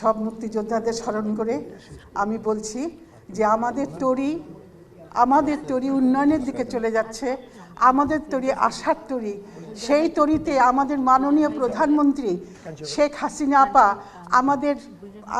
সব মুক্তিযোদ্ধাদের স্মরণ করে আমি বলছি যে আমাদের তরি আমাদের তরি উন্নয়নের দিকে চলে যাচ্ছে আমাদের তরি আশার তরি সেই তরিতে আমাদের মাননীয় প্রধানমন্ত্রী শেখ হাসিনা আপা আমাদের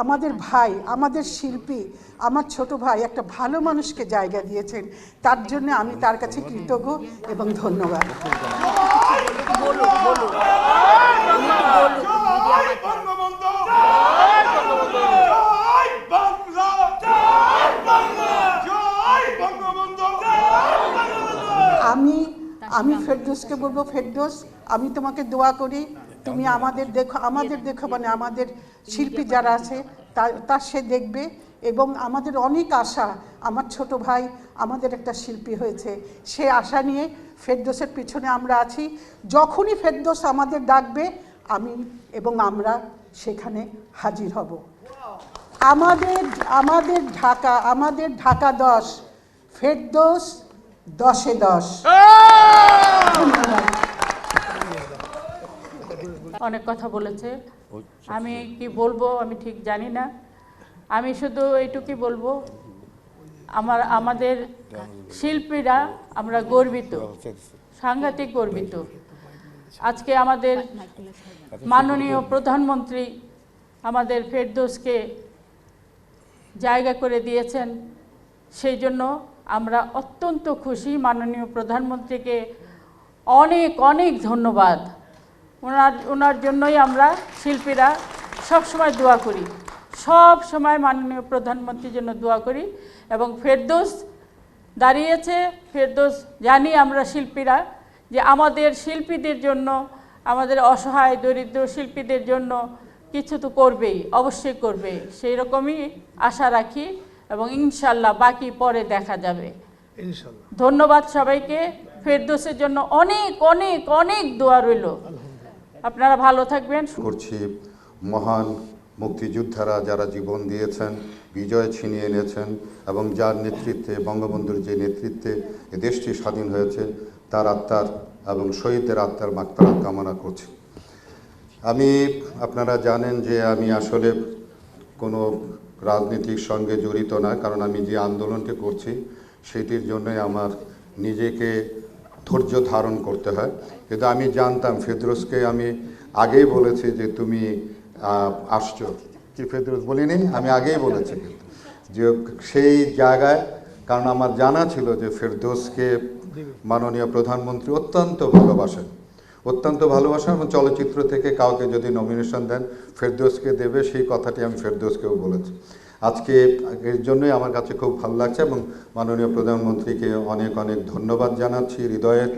আমাদের ভাই আমাদের শিল্পী আমার ছোট ভাই একটা ভালো মানুষকে জায়গা দিয়েছেন। তার জন্য আমি তার কাছে কৃতজ্ঞ এবং ধন্যবাদ বঙ্গবন্ধু জয় বাংলা জয় বাংলা জয় বঙ্গবন্ধু আমি আমি ফেরদোসকে বলব ফেরদোস আমি তোমাকে দোয়া করি। তুমি আমাদের দেখো আমাদের দেখো মানে আমাদের শিল্পী যারা আছে তা- তার সে দেখবে এবং আমাদের অনেক আশা আমার ছোট ভাই আমাদের একটা শিল্পী হয়েছে। সে আশা নিয়ে ফেরদোসের পিছনে আমরা আছি। যখনই ফেরদোস আমাদের ডাকবে আমি এবং আমরা সেখানে হাজির হব। আমাদের আমাদের ঢাকা আমাদের ঢাকা দশ ফেরদোস দশে দশ। অনেক কথা বলেছে। আমি কি বলব আমি ঠিক জানি না। আমি শুধু এইটুকুই বলব আমার আমাদের শিল্পীরা আমরা গর্বিত সাংঘাতিক গর্বিত। আজকে আমাদের মাননীয় প্রধানমন্ত্রী আমাদের ফেরদোসকে জায়গা করে দিয়েছেন। সেই জন্য আমরা অত্যন্ত খুশি মাননীয় প্রধানমন্ত্রীকে। অনেক অনেক ধন্যবাদ। ওনার ওনার জন্যই আমরা শিল্পীরা সব সময় দোয়া করি। সব সময় মাননীয় প্রধানমন্ত্রীর জন্য দোয়া করি এবং ফেরদৌস দাঁড়িয়েছে। ফেরদৌস জানি আমরা শিল্পীরা যে আমাদের শিল্পীদের জন্য, আমাদের অসহায়, দরিদ্র শিল্পীদের জন্য কিছু তো করবেই, অবশ্যই করবে। সেই রকমই আশা রাখি। এবং ইনশাল্লাহ বাকি পরে দেখা যাবে। ধন্যবাদ সবাইকে। ফেরদৌসের জন্য অনেক অনেক অনেক দোয়া রইল। আপনারা ভালো থাকবেন। করছি মহান মুক্তিযোদ্ধারা যারা জীবন দিয়েছেন বিজয় ছিনিয়ে এনেছেন এবং যার নেতৃত্বে বঙ্গবন্ধুর যে নেতৃত্বে এ দেশটি স্বাধীন হয়েছে তার আত্মার এবং শহীদদের আত্মার মাত্রা কামনা করছি। আমি আপনারা জানেন যে আমি আসলে কোনো রাজনীতির সঙ্গে জড়িত না, কারণ আমি যে আন্দোলনটি করছি, সেটির জন্যই আমার নিজেকে ধৈর্য ধারণ করতে হয়। কিন্তু আমি জানতাম, ফেদরোসকে আমি আগেই বলেছি যে তুমি আসছো। কি ফেদরোস বলিনি? আমি আগেই বলেছি। যে সেই জায়গায়, কারণ আমার জানা ছিল যে ফেরদোসকে মাননীয় প্রধানমন্ত্রী অত্যন্ত ভালোবাসেন। অত্যন্ত ভালোবাসা এবং চলচ্চিত্র থেকে কাউকে যদি নমিনেশন দেন, ফেরদোসকে দেবে, সেই কথাটি আমি ফেরদোসকেও বলেছি। আজকে এর জন্যই আমার কাছে খুব ভালো লাগছে এবং মাননীয় প্রধানমন্ত্রীকে অনেক অনেক ধন্যবাদ জানাচ্ছি হৃদয়ের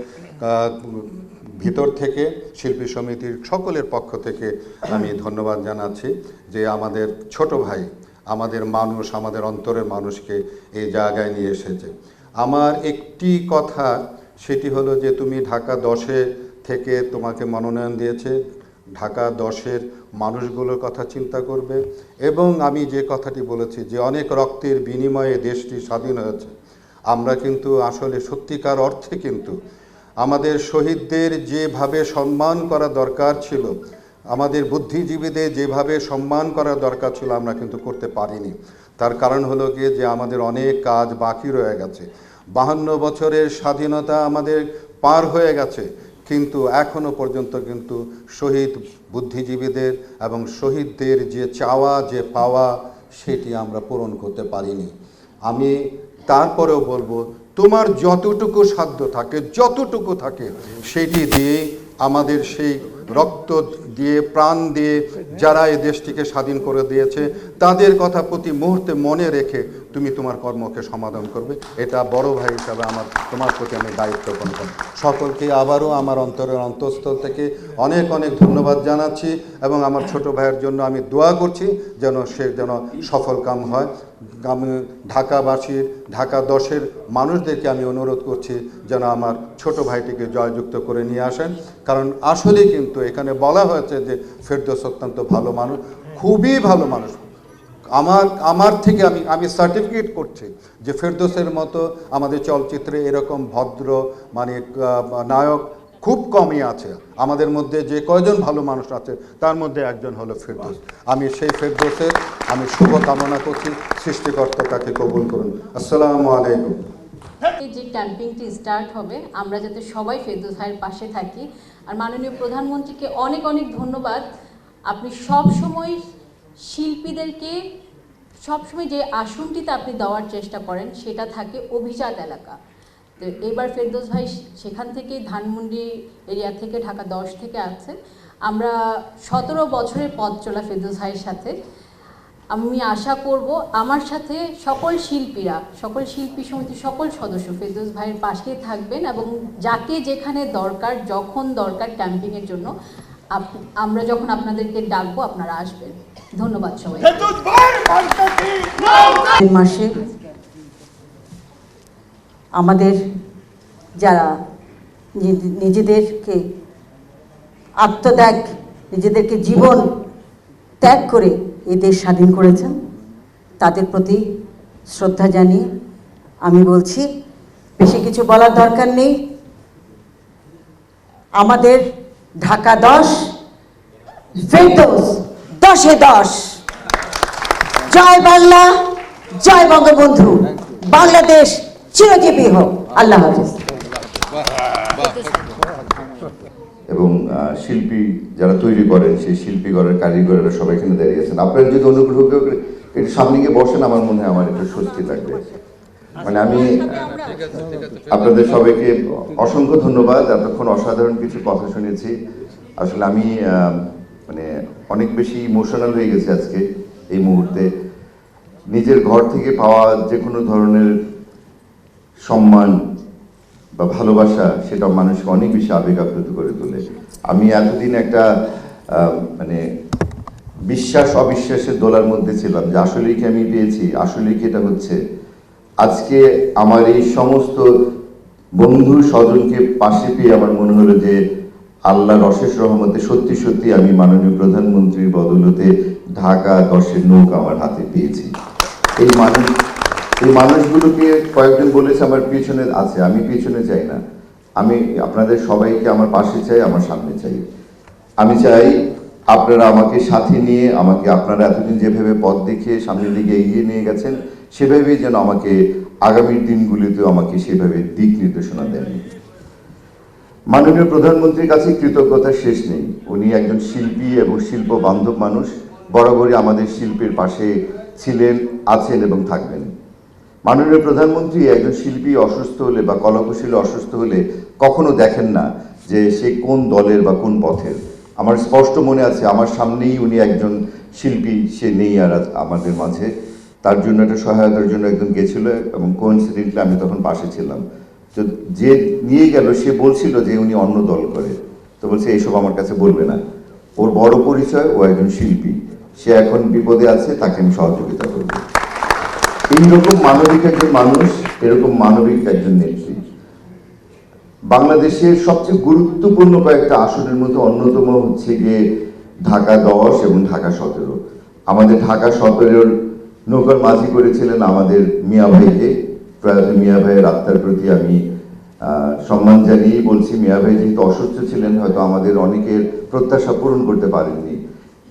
ভিতর থেকে, শিল্পী সমিতির সকলের পক্ষ থেকে আমি ধন্যবাদ জানাচ্ছি যে আমাদের ছোট ভাই, আমাদের মানুষ, আমাদের অন্তরের মানুষকে এই জায়গায় নিয়ে এসেছে। আমার একটি কথা, সেটি হলো যে তুমি ঢাকা দশে থেকে তোমাকে মনোনয়ন দিয়েছে। ঢাকা দশের মানুষগুলোর কথা চিন্তা করবে। এবং আমি যে কথাটি বলেছি যে অনেক রক্তের বিনিময়ে দেশটি স্বাধীন হয়েছে। আমরা কিন্তু আসলে সত্যিকার অর্থে কিন্তু আমাদের শহীদদের যেভাবে সম্মান করা দরকার ছিল, আমাদের বুদ্ধিজীবীদের যেভাবে সম্মান করা দরকার ছিল আমরা কিন্তু করতে পারিনি। তার কারণ হলো গিয়ে যে আমাদের অনেক কাজ বাকি রয়ে গেছে। বাহান্ন বছরের স্বাধীনতা আমাদের পার হয়ে গেছে। কিন্তু এখনও পর্যন্ত কিন্তু শহীদ বুদ্ধিজীবীদের এবং শহীদদের যে চাওয়া, যে পাওয়া, সেটি আমরা পূরণ করতে পারিনি। আমি তারপরেও বলব, তোমার যতটুকু সাধ্য থাকে, যতটুকু থাকে, সেটি দিয়ে আমাদের সেই রক্ত দিয়ে, প্রাণ দিয়ে যারা এই দেশটিকে স্বাধীন করে দিয়েছে, তাদের কথা প্রতি মুহূর্তে মনে রেখে তুমি তোমার কর্মকে সমাধান করবে। এটা বড় ভাই হিসাবে আমার, তোমার প্রতি আমি দায়িত্ব করি সকলকে আবারও আমার অন্তরের অন্তঃস্থল থেকে অনেক অনেক ধন্যবাদ জানাচ্ছি এবং আমার ছোট ভাইয়ের জন্য আমি দোয়া করছি যেন সে যেন সফল কাম হয়। আমি ঢাকাবাসীর, ঢাকা দশের মানুষদেরকে আমি অনুরোধ করছি যেন আমার ছোট ভাইটিকে জয়যুক্ত করে নিয়ে আসেন। কারণ আসলে কিন্তু এখানে বলা হয়েছে যে ফেরদোস অত্যন্ত ভালো মানুষ, খুবই ভালো মানুষ। আমার আমার থেকে আমি আমি সার্টিফিকেট করছি যে ফেরদোসের মতো আমাদের চলচ্চিত্রে এরকম ভদ্র মানে নায়ক খুব কমই আছে। আমাদের মধ্যে যে কয়জন ভালো মানুষ আছে, তার মধ্যে একজন হলো ফেরদৌস। আমি সেই ফেরদৌসের আমি শুভ কামনা করছি সৃষ্টিকর্তা তাকে কবুল করুন। আসসালামু আলাইকুম। যে ক্যাম্পিংটি স্টার্ট হবে, আমরা যাতে সবাই ফেরদৌস ভাইয়ের পাশে থাকি। আর মাননীয় প্রধানমন্ত্রীকে অনেক অনেক ধন্যবাদ। আপনি সব সময় শিল্পীদেরকে, সবসময় যে আসনটিতে আপনি দেওয়ার চেষ্টা করেন, সেটা থাকে অভিজাত এলাকা। তো এবার ফেরদৌস ভাই সেখান থেকেই ধানমন্ডি এরিয়া থেকে, ঢাকা দশ থেকে আছে। আমরা সতেরো বছরের পথ চলা ফেরদৌস ভাইয়ের সাথে। আমি আশা করব আমার সাথে সকল শিল্পীরা সকল শিল্পী সমিতির সকল সদস্য ফেরদৌস ভাইয়ের পাশেই থাকবেন এবং যাকে যেখানে দরকার যখন দরকার ক্যাম্পিংয়ের জন্য আপ- আমরা যখন আপনাদেরকে ডাকবো আপনারা আসবেন। ধন্যবাদ সবাই মাসে আমাদের যারা নিজে- নিজেদেরকে আত্মত্যাগ নিজেদেরকে জীবন ত্যাগ করে এই দেশ স্বাধীন করেছেন তাদের প্রতি শ্রদ্ধা জানিয়ে আমি বলছি, বেশি কিছু বলার দরকার নেই। আমাদের ঢাকা দশ, ফেরদৌস দশে দশ। জয় বাংলা, জয় বঙ্গবন্ধু। বাংলাদেশ চিরজীবী হোক। আল্লাহ হাফিজ। এবং শিল্পী যারা তৈরি করেন, সেই শিল্পী ঘরের কারিগরেরা সবাই এখানে দাঁড়িয়ে আছেন। আপনারা যদি অনুগ্রহ করে একটু সামনে গিয়ে বসেন, আমার মনে হয় আমার একটু স্বস্তি লাগবে। মানে আমি, আপনাদের সবাইকে অসংখ্য ধন্যবাদ। এতক্ষণ অসাধারণ কিছু কথা শুনেছি। আসলে আমি মানে অনেক বেশি ইমোশনাল হয়ে গেছে আজকে, এই মুহূর্তে। নিজের ঘর থেকে পাওয়া যে কোনো ধরনের সম্মান বা ভালোবাসা সেটা মানুষকে অনেক বেশি আবেগ আপ্লুত করে তোলে। আমি এতদিন একটা মানে বিশ্বাস অবিশ্বাসের দোলার মধ্যে ছিলাম যে আসলেই কি আমি পেয়েছি, আসলেই কি এটা হচ্ছে। আজকে আমার এই সমস্ত বন্ধু স্বজনকে পাশে পেয়ে আমার মনে হলো যে আল্লাহর অশেষ রহমতে সত্যি সত্যি আমি মাননীয় প্রধানমন্ত্রীর বদলতে ঢাকা দশের নৌকা আমার হাতে পেয়েছি। এই মানুষ এই মানুষগুলোকে কয়েকজন বলেছে আমার পিছনে আছে, আমি পিছনে চাই না। আমি আপনাদের সবাইকে আমার পাশে চাই, আমার সামনে চাই। আমি চাই আপনারা আমাকে সাথে নিয়ে, আমাকে আপনারা এতদিন যেভাবে পথ দেখিয়ে সামনের দিকে এগিয়ে নিয়ে গেছেন, সেভাবেই যেন আমাকে আগামীর দিনগুলিতেও আমাকে সেভাবে দিক নির্দেশনা দেন। মাননীয় প্রধানমন্ত্রীর কাছে কৃতজ্ঞতা শেষ নেই। উনি একজন শিল্পী এবং শিল্প বান্ধব মানুষ, বরাবরই আমাদের শিল্পের পাশে ছিলেন, আছেন এবং থাকবেন। মাননীয় প্রধানমন্ত্রী একজন শিল্পী অসুস্থ হলে বা কলাকুশলী অসুস্থ হলে কখনো দেখেন না যে সে কোন দলের বা কোন পথের। আমার স্পষ্ট মনে আছে, আমার সামনেই উনি একজন শিল্পী, সে নেই আর আমাদের মাঝে। তার জন্য একটা সহায়তার জন্য একজন গেছিল এবং কোইন্সিডেন্টলি আমি তখন পাশে ছিলাম। তো যে নিয়ে গেল, সে বলছিল যে উনি অন্য দল করে। তো বলছে, এইসব আমার কাছে বলবে না। ওর বড় পরিচয়, ও একজন শিল্পী। সে এখন বিপদে আছে, তাকে আমি সহযোগিতা করব। এইরকম মানবিক একজন মানুষ, এরকম মানবিক একজন নেত্রী। বাংলাদেশের সবচেয়ে গুরুত্বপূর্ণ কয়েকটা আসনের মধ্যে অন্যতম হচ্ছে গিয়ে ঢাকা দশ এবং ঢাকা সতেরো। আমাদের ঢাকা সতেরোর নৌকার মাঝি করেছিলেন আমাদের মিয়া ভাইকে। প্রয়াত মিয়া ভাইয়ের আত্মার প্রতি আমি সম্মান জানিয়ে বলছি। মিয়া ভাই যেহেতু অসুস্থ ছিলেন, হয়তো আমাদের অনেকের প্রত্যাশা পূরণ করতে পারেননি।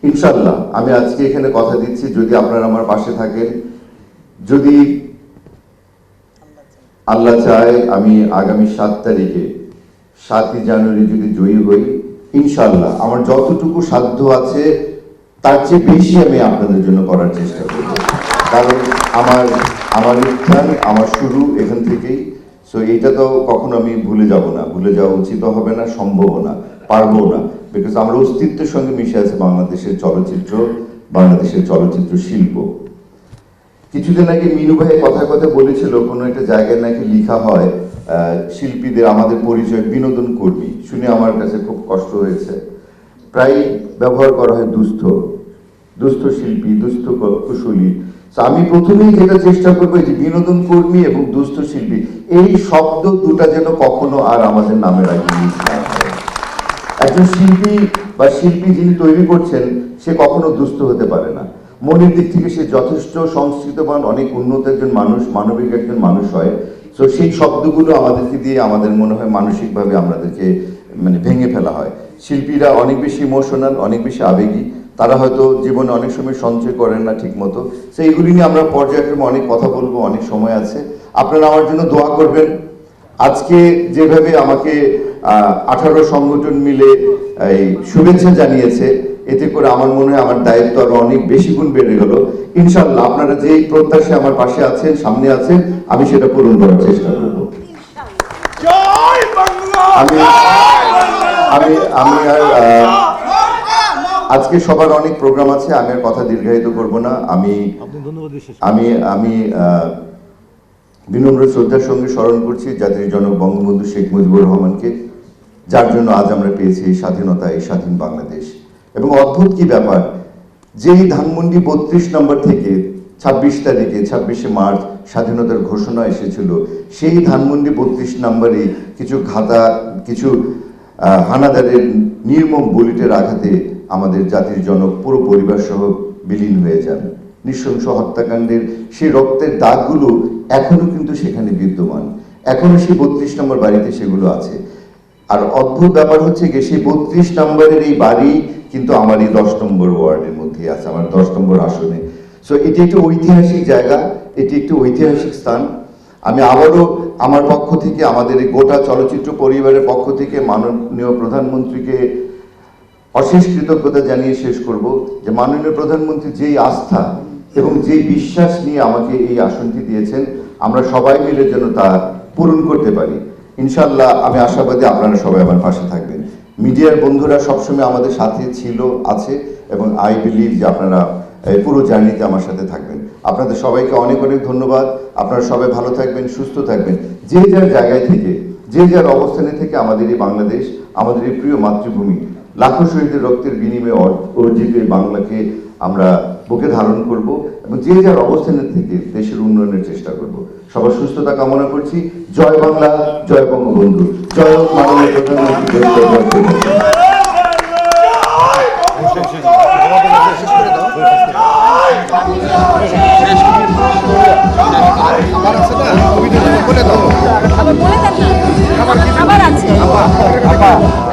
ইনশাল্লাহ আমি আজকে এখানে কথা দিচ্ছি। যদি আপনারা আমার পাশে থাকেন যদি আল্লাহ চায়, আমি আগামী সাত তারিখে, সাতই জানুয়ারি যদি জয়ী হই ইনশাল্লাহ আমার যতটুকু সাধ্য আছে, তার চেয়ে বেশি আমি আপনাদের জন্য করার চেষ্টা করব। কারণ আমার আমার উত্থান আমার শুরু এখান থেকেই। সো এটা তো কখনো আমি ভুলে যাব না। ভুলে যাওয়া উচিত হবে না সম্ভব না পারব না। বিকজ আমার অস্তিত্বের সঙ্গে মিশে আছে বাংলাদেশের চলচ্চিত্র বাংলাদেশের চলচ্চিত্র শিল্প। কিছুদিন আগে মিনু ভাই কথা কথা বলেছিল, কোনো একটা জায়গায় নাকি লেখা হয় শিল্পীদের আমাদের পরিচয় বিনোদন কর্মী। শুনে আমার কাছে খুব কষ্ট হয়েছে। প্রায় ব্যবহার করা হয় দুস্থ দুস্থ শিল্পী, দুস্থ কুশলী। আমি প্রথমেই যেটা চেষ্টা করব যে বিনোদন কর্মী এবং দুস্থ শিল্পী, এই শব্দ দুটা যেন কখনো আর আমাদের নামে না। একজন শিল্পী বা শিল্পী যিনি তৈরি করছেন, সে কখনো দুস্থ হতে পারে না। মনের দিক থেকে সে যথেষ্ট সংস্কৃতবান, অনেক উন্নত একজন মানুষ, মানবিক একজন মানুষ হয়। তো সেই শব্দগুলো আমাদেরকে দিয়ে আমাদের মনে হয় মানসিকভাবে আমাদেরকে মানে ভেঙে ফেলা হয়। শিল্পীরা অনেক বেশি ইমোশনাল অনেক বেশি আবেগী। তারা হয়তো জীবনে অনেক সময় সঞ্চয় করেন না ঠিক মতো তো এইগুলি নিয়ে আমরা পর্যায়ক্রমে অনেক কথা বলব, অনেক সময় আছে। আপনারা আমার জন্য দোয়া করবেন। আজকে যেভাবে আমাকে আঠারো সংগঠন মিলে, এই শুভেচ্ছা জানিয়েছে এতে করে আমার মনে হয় আমার দায়িত্ব আরও অনেক বেশি গুণ বেড়ে গেল। ইনশাল্লাহ আপনারা যেই প্রত্যাশা আমার পাশে আছেন সামনে আছেন আমি সেটা পূরণ করার চেষ্টা করব। আমি আমি আমি আর আহ, আজকে সবার অনেক প্রোগ্রাম আছে আমি আর কথা দীর্ঘায়িত করব না। আমি আমি আমি আহ, বিনম্র শ্রদ্ধার সঙ্গে স্মরণ করছি জাতির জনক বঙ্গবন্ধু শেখ মুজিবুর রহমানকে যার জন্য আজ আমরা পেয়েছি এই স্বাধীনতা এই স্বাধীন বাংলাদেশ। এবং অদ্ভুত কি ব্যাপার? যেই ধানমন্ডি বত্রিশ নম্বর থেকে ছাব্বিশ তারিখে, ছাব্বিশে মার্চ স্বাধীনতার ঘোষণা এসেছিল, সেই ধানমন্ডি বত্রিশ নম্বরে কিছু ঘাতা, কিছু হানাদারের নির্মম বুলেটের আঘাতে আমাদের জাতির জনক পুরো পরিবার সহ বিলীন হয়ে যান। নৃশংস হত্যাকাণ্ডের সেই রক্তের দাগগুলো এখনও কিন্তু সেখানে বিদ্যমান। এখনও সেই বত্রিশ নম্বর বাড়িতে সেগুলো আছে। আর অদ্ভুত ব্যাপার হচ্ছে গিয়ে সেই বত্রিশ নম্বরের এই বাড়ি কিন্তু আমার এই দশ নম্বর ওয়ার্ডের মধ্যে আছে, আমার দশ নম্বর আসনে। সো এটি একটি ঐতিহাসিক জায়গা, এটি একটি ঐতিহাসিক স্থান। আমি আবারও আমার পক্ষ থেকে, আমাদের গোটা চলচ্চিত্র পরিবারের পক্ষ থেকে মাননীয় প্রধানমন্ত্রীকে অশেষ কৃতজ্ঞতা জানিয়ে শেষ করব যে মাননীয় প্রধানমন্ত্রী যেই আস্থা এবং যেই বিশ্বাস নিয়ে আমাকে এই আসনটি দিয়েছেন, আমরা সবাই মিলে যেন তা পূরণ করতে পারি। ইনশাল্লাহ আমি আশাবাদী আপনারা সবাই আমার পাশে থাকবেন। মিডিয়ার বন্ধুরা সবসময় আমাদের সাথে ছিল, আছে এবং আই বিলিভ যে আপনারা পুরো জার্নিতে আমার সাথে থাকবেন। আপনাদের সবাইকে অনেক অনেক ধন্যবাদ। আপনারা সবাই ভালো থাকবেন, সুস্থ থাকবেন। যে যার জায়গায় থেকে, যে যার অবস্থানে থেকে আমাদের এই বাংলাদেশ, আমাদের এই প্রিয় মাতৃভূমি, লাখো শহীদের রক্তের বিনিময়ে অর্জিত এই বাংলাকে আমরা বুকে ধারণ করব এবং যে যার অবস্থানের থেকে দেশের উন্নয়নের চেষ্টা করব। সবার সুস্থতা কামনা করছি। জয় বাংলা জয় বঙ্গবন্ধু। জয় মাননীয় প্রধানমন্ত্রী আবার